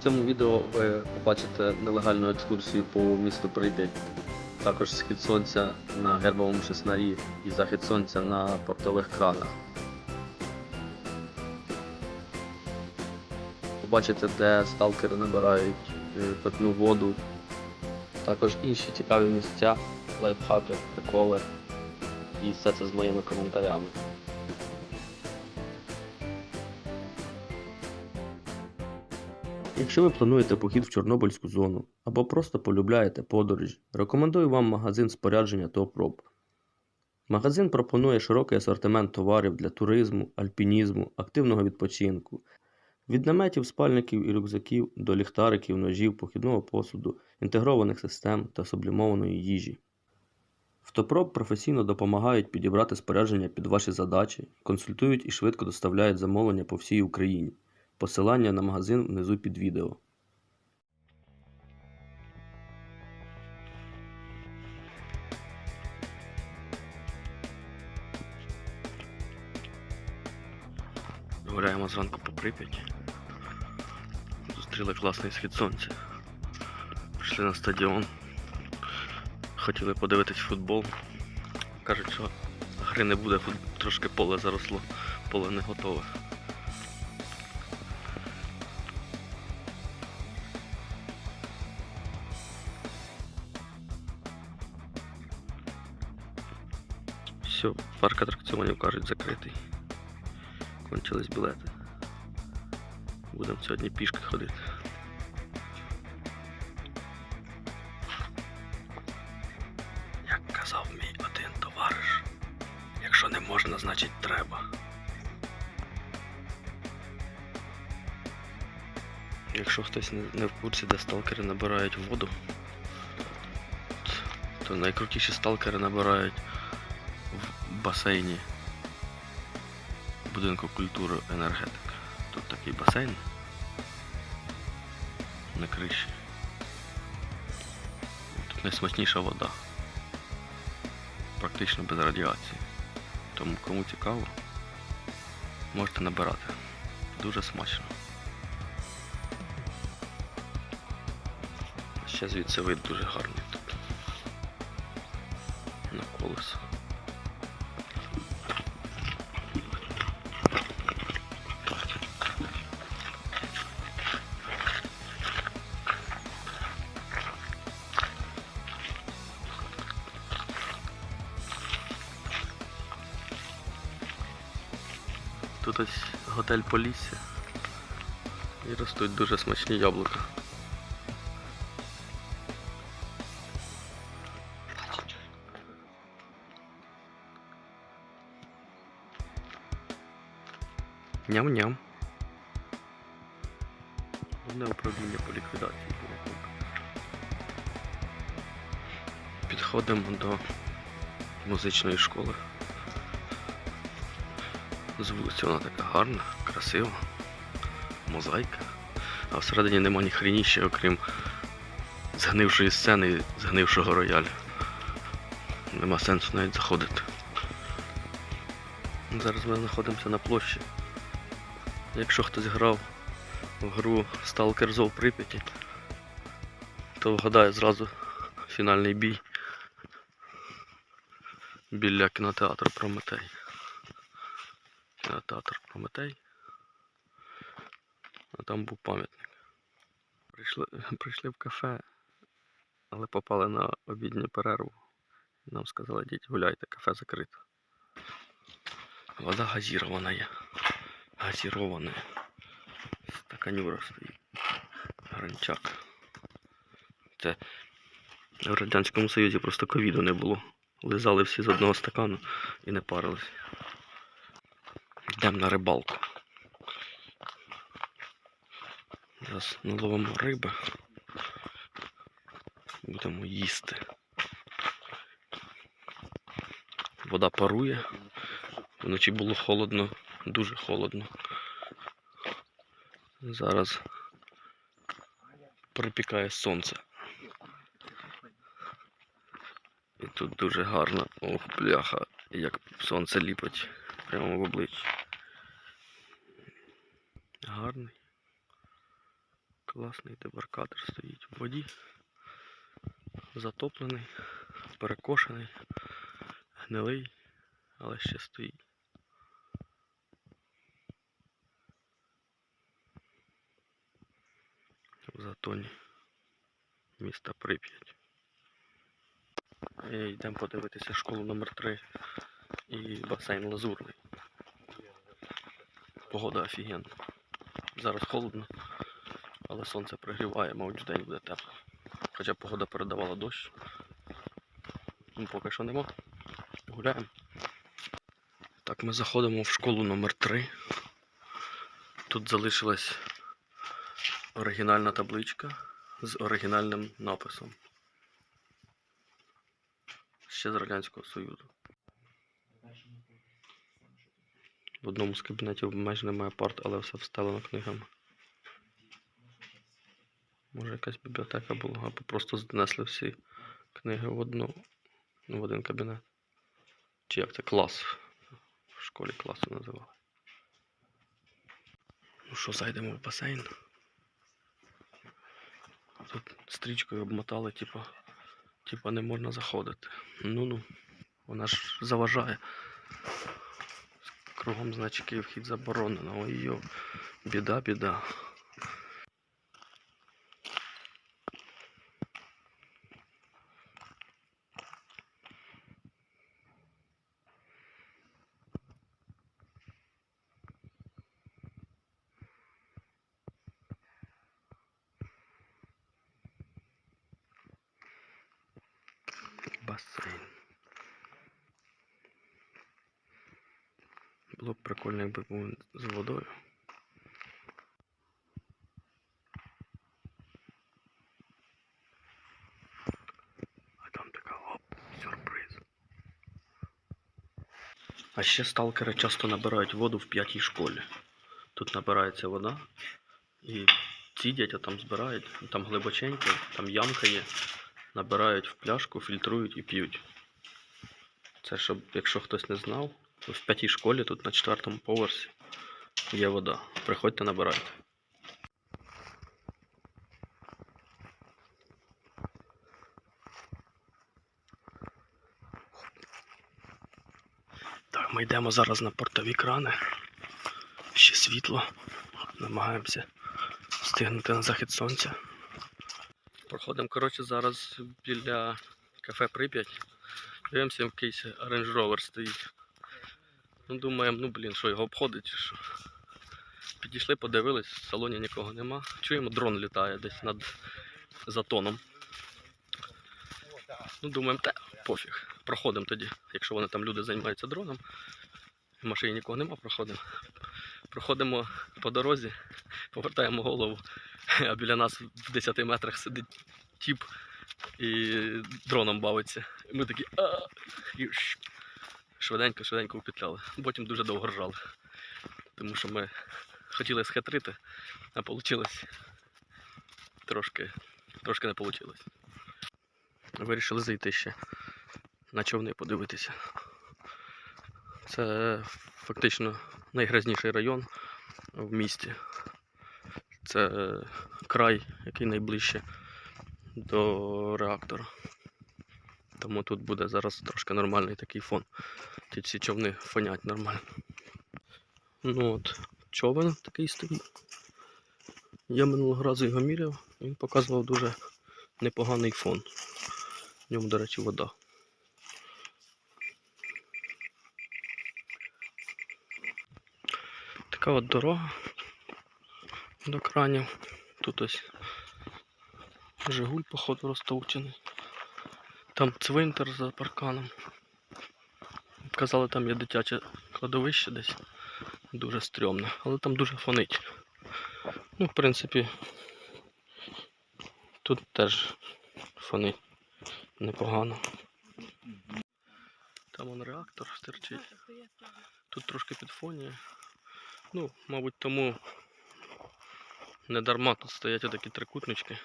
В цьому відео ви побачите нелегальну екскурсію по місту Прип'ять, також схід сонця на гербовому шеснарі і захід сонця на портових кранах. Побачите, де сталкери набирають е, питну воду, також інші цікаві місця, лайфхаки, приколи. І все це з моїми коментарями. Якщо ви плануєте похід в Чорнобильську зону або просто полюбляєте подорожі, рекомендую вам магазин спорядження Rope. Магазин пропонує широкий асортимент товарів для туризму, альпінізму, активного відпочинку, від наметів, спальників і рюкзаків до ліхтариків, ножів, похідного посуду, інтегрованих систем та сублімованої їжі. В Топроп професійно допомагають підібрати спорядження під ваші задачі, консультують і швидко доставляють замовлення по всій Україні. Посилання на магазин внизу під відео. Гуляємо зранку по Прип'яті. Зустріли класний схід сонця. Пішли на стадіон. Хотіли подивитись футбол. Кажуть, що гри не буде, трошки поле заросло, поле не готове. Парк атракціонів кажуть закритий. Кончились білети. Будемо сьогодні пішки ходити. Як казав мій один товариш, якщо не можна, значить треба. Якщо хтось не, в курсі, де сталкери набирають воду, то найкрутіші сталкери набирають басейні будинку культури енергетика. Тут такий басейн на криші. Тут найсмачніша вода. Практично без радіації. Тому кому цікаво, можете набирати. Дуже смачно. Ще звідси вид дуже гарний тут. На колесо. Тут ось готель Полісся. І ростуть дуже смачні яблука. Ням-ням. Головне управління по ліквідації було. Підходимо до музичної школи. З вулиці вона така гарна, красива, мозаїка. А всередині нема ні хрініще, окрім згнившої сцени і згнившого рояля. Нема сенсу навіть заходити. Зараз ми знаходимося на площі. Якщо хтось грав в гру Stalker Зов Прип'яті, то вгадає зразу фінальний бій біля кінотеатру Прометей кінотеатр Прометей. А там був пам'ятник. Прийшли, прийшли в кафе, але попали на обідню перерву. Нам сказали, йдіть гуляйте, кафе закрито. Вода газірована є. Газірована. Стаканюра стоїть. Гранчак. Це в Радянському Союзі просто ковіду не було. Лизали всі з одного стакану і не парились. Йдемо на рибалку. Зараз наловимо риби. Будемо їсти. Вода парує. Вночі було холодно, дуже холодно. Зараз припікає сонце. І тут дуже гарно. Ох, бляха, як сонце ліпить прямо в обличчя. Гарний. Класний дебаркадер стоїть в воді. Затоплений, перекошений, гнилий, але ще стоїть. В затоні міста Прип'ять. І Йдемо подивитися школу номер 3 і басейн Лазурний. Погода офігенна. Зараз холодно, але сонце пригріває, мабуть, вдень буде тепло. Хоча погода передавала дощ. Ну, поки що нема. Гуляємо. Так, ми заходимо в школу номер 3 Тут залишилась оригінальна табличка з оригінальним написом. Ще з Радянського Союзу. В одному з кабінетів майже немає парт, але все встелено книгами. Може якась бібліотека була, або просто знесли всі книги в одну, ну, в один кабінет. Чи як це клас? В школі класу називали. Ну що, зайдемо в басейн. Тут стрічкою обмотали, типа, типа не можна заходити. Ну-ну, вона ж заважає. Кругом значки вхід заборонено. Ой йо, біда, біда. Басейн. Було б прикольно, якби був з водою. А там така оп, сюрприз. А ще сталкери часто набирають воду в п'ятій школі. Тут набирається вода, і ці дітя там збирають, там глибоченько, там ямка є. Набирають в пляшку, фільтрують і п'ють. Це щоб, якщо хтось не знав, в п'ятій школі тут на четвертому поверсі є вода. Приходьте набирайте. Так, ми йдемо зараз на портові крани. Ще світло. Намагаємося встигнути на захід сонця. Проходимо, коротше, зараз біля кафе Прип'ять. Дивимося, якийсь Rover стоїть. Ну, думаємо, ну блін, що його обходить що. Підійшли, подивились, в салоні нікого нема. Чуємо, дрон літає десь над затоном. Ну, думаємо, та пофіг. Проходимо тоді. Якщо вони там люди займаються дроном, в машині нікого нема, проходимо. Проходимо по дорозі, повертаємо голову, а біля нас в 10 метрах сидить тіп і дроном бавиться. Ми такі а ш- швиденько, швиденько упетляли. Потім дуже довго ржали. Тому що ми хотіли схитрити, а вийшло трошки, трошки не вийшло. Вирішили зайти ще на човни подивитися. Це фактично найгрязніший район в місті. Це край, який найближче до реактора. Тому тут буде зараз трошки нормальний такий фон. Ті всі човни фонять нормально. Ну от, човен такий стоїть. Я минулого разу його міряв, він показував дуже непоганий фон. В ньому, до речі, вода. Така от дорога до кранів. Тут ось Жигуль, походу, розтовчений. Там цвинтар за парканом. Казали, там є дитяче кладовище десь. Дуже стрьомне, але там дуже фонить. Ну, в принципі, тут теж фонить непогано. Там он реактор стерчить. Тут трошки підфонює. Ну, мабуть, тому не дарма тут стоять отакі трикутнички,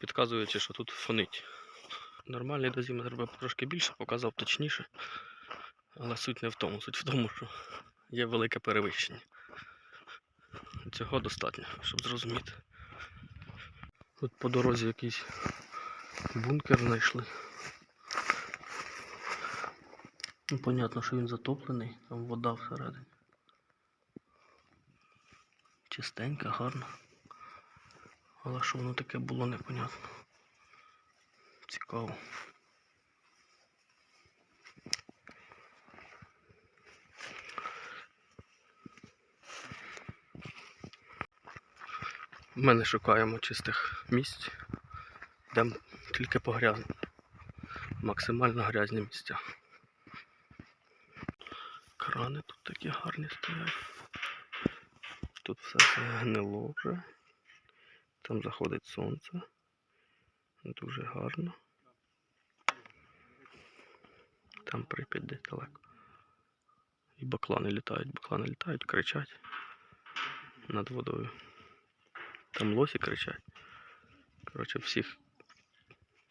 підказуючи, що тут фонить. Нормальний дозиметр би трошки більше показав точніше. Але суть не в тому. Суть в тому, що є велике перевищення. Цього достатньо, щоб зрозуміти. Тут по дорозі якийсь бункер знайшли. Ну, понятно, що він затоплений, там вода всередині. Чистенька, гарна. Але що воно таке було, непонятно. Цікаво. Ми не шукаємо чистих місць, йдемо тільки по грязним. Максимально грязні місця. Крани тут такі гарні стоять. Тут все гнило вже. Там заходить сонце. Дуже гарно. Там Прип'ять десь далеко. І баклани літають, баклани літають, кричать над водою. Там лосі кричать. Коротше, всіх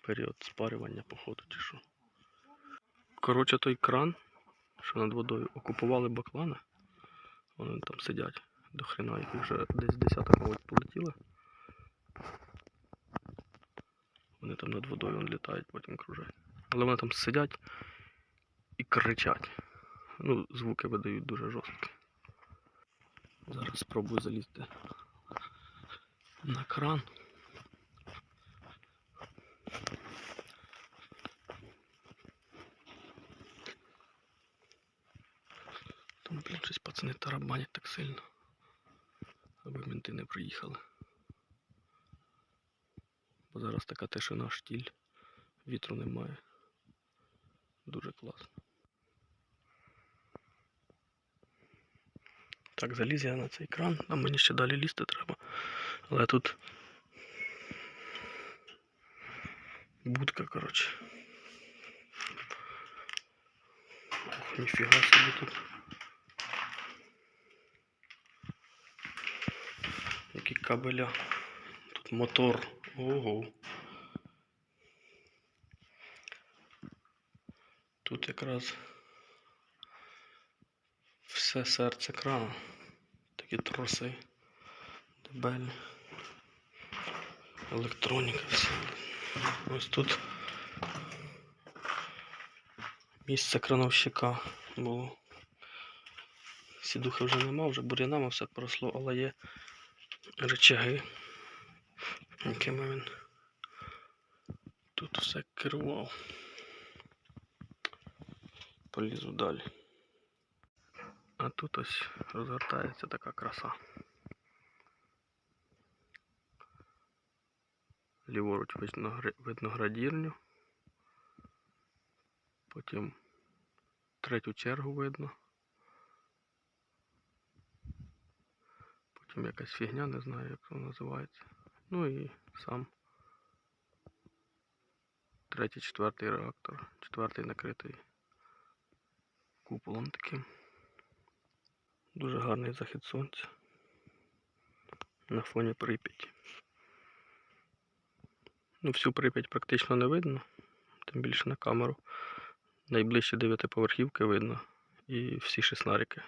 період спарювання, походу, чи що. Коротше, той кран, що над водою, окупували баклани. Вони там сидять до хрена, які вже десь десяток, мабуть, полетіли. Вони там над водою вон літають, потім кружать. Але вони там сидять і кричать. Ну, звуки видають дуже жорсткі. Зараз спробую залізти на кран. Там, блін, щось пацани тарабанять так сильно. Аби мінти не приїхали. Бо зараз така тишина штіль, вітру немає. Дуже класно. Так, заліз я на цей кран, там мені ще далі лізти треба. Але тут будка, коротше. Ох, ніфіга собі тут. Які кабеля. Тут мотор. Ого. Тут якраз все серце крана. Такі троси. Дебелі. Електроніка все. Ось тут місце крановщика було. Сідухи вже нема, вже бур'янами все поросло, але є речаги, якими він тут все керував. Полізу далі. А тут ось розгортається така краса. Ліворуч видно, градірню. Потім третю чергу видно. Потім якась фігня, не знаю, як вона називається. Ну і сам третій, четвертий реактор. Четвертий накритий куполом таким. Дуже гарний захід сонця на фоні Прип'яті. Ну, всю Прип'ять практично не видно, тим більше на камеру. Найближчі дев'ятиповерхівки видно і всі шіснарики.